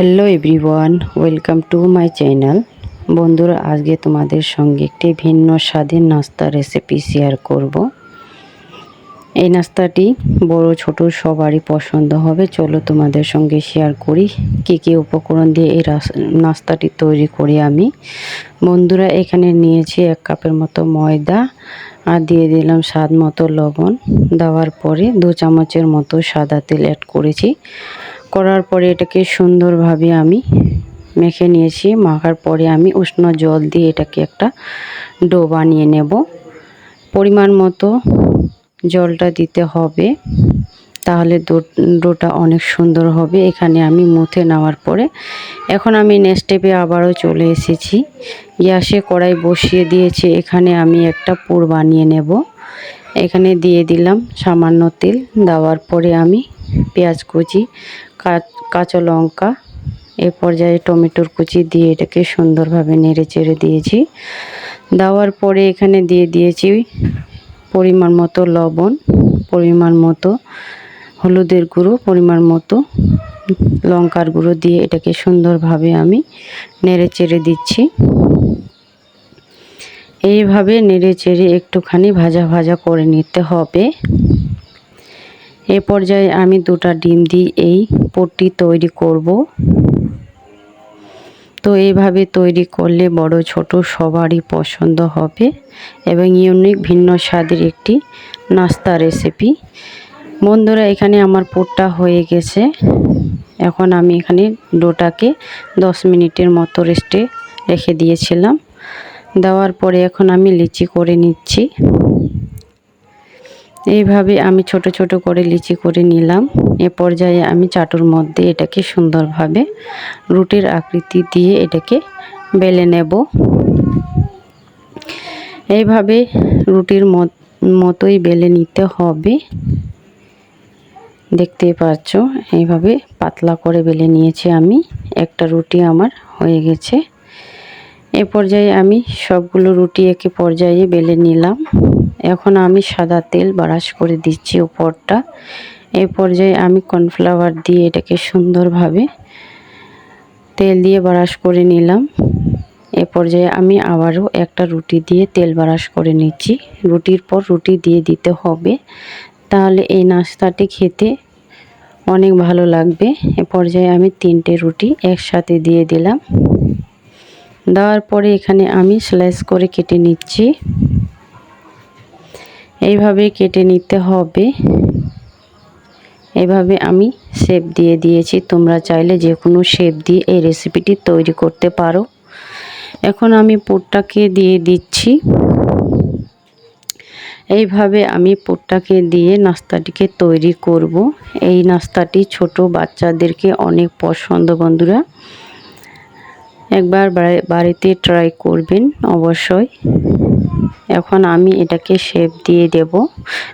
Hello everyone, welcome to my channel. বন্ধুরা, আজকে তোমাদের সঙ্গে একটি ভিন্ন স্বাদের নাস্তা রেসিপি শেয়ার করব। এই নাস্তাটি বড় ছোট সবারই পছন্দ হবে। চলো তোমাদের সঙ্গে শেয়ার করি কি কি উপকরণ দিয়ে এই নাস্তাটি তৈরি করি আমি। বন্ধুরা, এখানে নিয়েছি এক কাপের মতো ময়দা আর দিয়ে দিলাম স্বাদ মতো লবণ। দেওয়ার পরে দু চামচের মতো সাদা তেল অ্যাড করেছি। করার পরে এটাকে সুন্দরভাবে আমি মেখে নিয়েছি। মাখার পরে আমি উষ্ণ জল দিয়ে এটাকে একটা ডো বানিয়ে নেব। পরিমাণ মতো জলটা দিতে হবে, তাহলে ডোটা অনেক সুন্দর হবে। এখানে আমি মুথে নেওয়ার পরে এখন আমি নেক্সট স্টেপে আবারও চলে এসেছি। গ্যাসে কড়াই বসিয়ে দিয়েছি, এখানে আমি একটা পুর বানিয়ে নেব। এখানে দিয়ে দিলাম সামান্য তেল। দেওয়ার পরে আমি পেঁয়াজ কুচি কাঁচা লঙ্কা, এ পর্যায়ে টমেটোর কুচি দিয়ে এটাকে সুন্দরভাবে নেড়ে চেড়ে দিয়েছি। দেওয়ার পরে এখানে দিয়ে দিয়েছি পরিমাণ মতো লবণ, পরিমাণ মতো হলুদের গুঁড়ো, পরিমাণ মতো লঙ্কার গুঁড়ো দিয়ে এটাকে সুন্দরভাবে আমি নেড়ে চেড়ে দিচ্ছি। এইভাবে নেড়ে চেড়ে একটুখানি ভাজা ভাজা করে নিতে হবে। এ পর্যায়ে আমি দুটা ডিম দিয়ে এই পুরটি তৈরি করব। তো এইভাবে তৈরি করলে বড় ছোট সবারই পছন্দ হবে এবং ইউনিক ভিন্ন স্বাদের একটি নাস্তা রেসিপি বন্ধুরা, এখানে আমার পুরটা হয়ে গেছে। এখন আমি এখানে ডোটাকে দশ মিনিটের মতো রেস্টে রেখে দিয়েছিলাম। দেওয়ার পরে এখন আমি লিচি করে নিচ্ছি। এইভাবে আমি ছোট ছোট করে লিচি করে নিলাম। এ পর্যায়ে আমি চাটুর মধ্যে এটাকে সুন্দরভাবে রুটির আকৃতি দিয়ে এটাকে বেলে নেব। এইভাবে রুটির মত- মতোই বেলে নিতে হবে। দেখতে পাচ্ছ? এইভাবে পাতলা করে বেলে নিয়েছি আমি। একটা রুটি আমার হয়ে গেছে। এ পর্যায়ে আমি সবগুলো রুটি একে পর্যায়ে বেলে নিলাম। এখন আমি সাদা তেল ব্রাশ করে দিচ্ছি উপরটা। এই পর্যায়ে আমি কর্নফ্লাওয়ার দিয়ে এটাকে সুন্দরভাবে তেল দিয়ে ব্রাশ করে নিলাম। এ পর্যায়ে আমি আবারও একটা রুটি দিয়ে তেল ব্রাশ করে নিচ্ছি। রুটির পর রুটি দিয়ে দিতে হবে। তাহলে এই নাস্তাটি খেতে অনেক ভালো লাগবে। এ পর্যায়ে আমি তিনটে রুটি একসাথে দিয়ে দিলাম। দেওয়ার পরে এখানে আমি স্লাইস করে কেটে নিচ্ছি। এইভাবে কেটে নিতে হবে। এভাবে আমি শেপ দিয়ে দিয়েছি। তোমরা চাইলে যে কোনো শেপ দিয়ে এই রেসিপিটি তৈরি করতে পারো। এখন আমি পুরটাকে দিয়ে দিচ্ছি। এইভাবে আমি পুরটাকে দিয়ে নাস্তাটিকে তৈরি করব। এই নাস্তাটি ছোট বাচ্চাদেরকে অনেক পছন্দ, বন্ধুরা। একবার বাড়িতে ট্রাই করবেন, অবশ্যই। এখন আমি এটাকে শেপ দিয়ে দেব।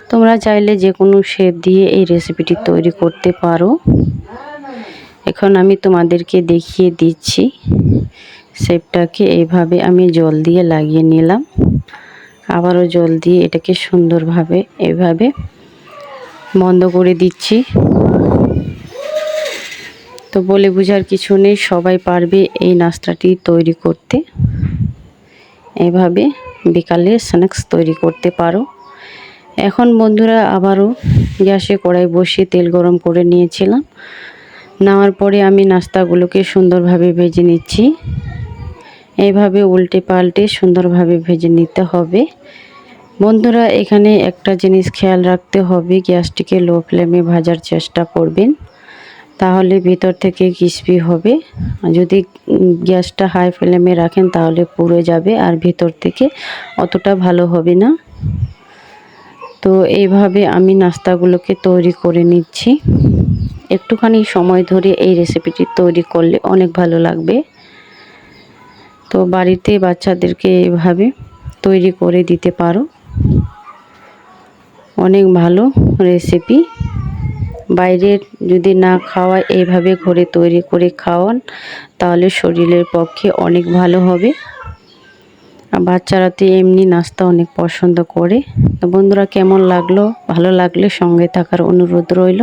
তোমরা চাইলে যে কোনো শেপ দিয়ে এই রেসিপিটি তৈরি করতে পারো। এখন আমি তোমাদেরকে দেখিয়ে দিচ্ছি। শেপটাকে এইভাবে আমি জল দিয়ে লাগিয়ে নিলাম। আবারও জল দিয়ে এটাকে সুন্দরভাবে এভাবে বন্ধ করে দিচ্ছি। তো বলে বোঝার কিছু নেই, সবাই পারবে এই নাস্তাটি তৈরি করতে। এভাবে বিকালে স্ন্যাক্স তৈরি করতে পারো। এখন বন্ধুরা আবারও গ্যাসে কড়াই বসিয়ে তেল গরম করে নিয়েছিলাম। নেওয়ার পরে আমি নাস্তাগুলোকে সুন্দরভাবে ভেজে নিচ্ছি। এইভাবে উল্টে পাল্টে সুন্দরভাবে ভেজে নিতে হবে। বন্ধুরা, এখানে একটা জিনিস খেয়াল রাখতে হবে, গ্যাসটিকে লো ফ্লেমে ভাজার চেষ্টা করবেন। তাহলে ভিতর থেকে ক্রিসপি হবে। যদি গ্যাসটা হাই ফ্লেমে রাখেন তাহলে পুড়ে যাবে আর ভিতর থেকে অতটা ভালো হবে না। তো এইভাবে আমি নাস্তাগুলোকে তৈরি করে নিচ্ছি। একটুখানি সময় ধরে এই রেসিপিটি তৈরি করলে অনেক ভালো লাগবে। তো বাড়িতে বাচ্চাদেরকে এভাবে তৈরি করে দিতে পারো। অনেক ভালো রেসিপি বাইরের যদি না খাওয়ায়, এইভাবে ঘরে তৈরি করে খাওয়ান, তাহলে শরীরের পক্ষে অনেক ভালো হবে। বাচ্চারা তো এমনি নাস্তা অনেক পছন্দ করে। তো বন্ধুরা, কেমন লাগল? ভালো লাগলে সঙ্গে থাকার অনুরোধ রইল।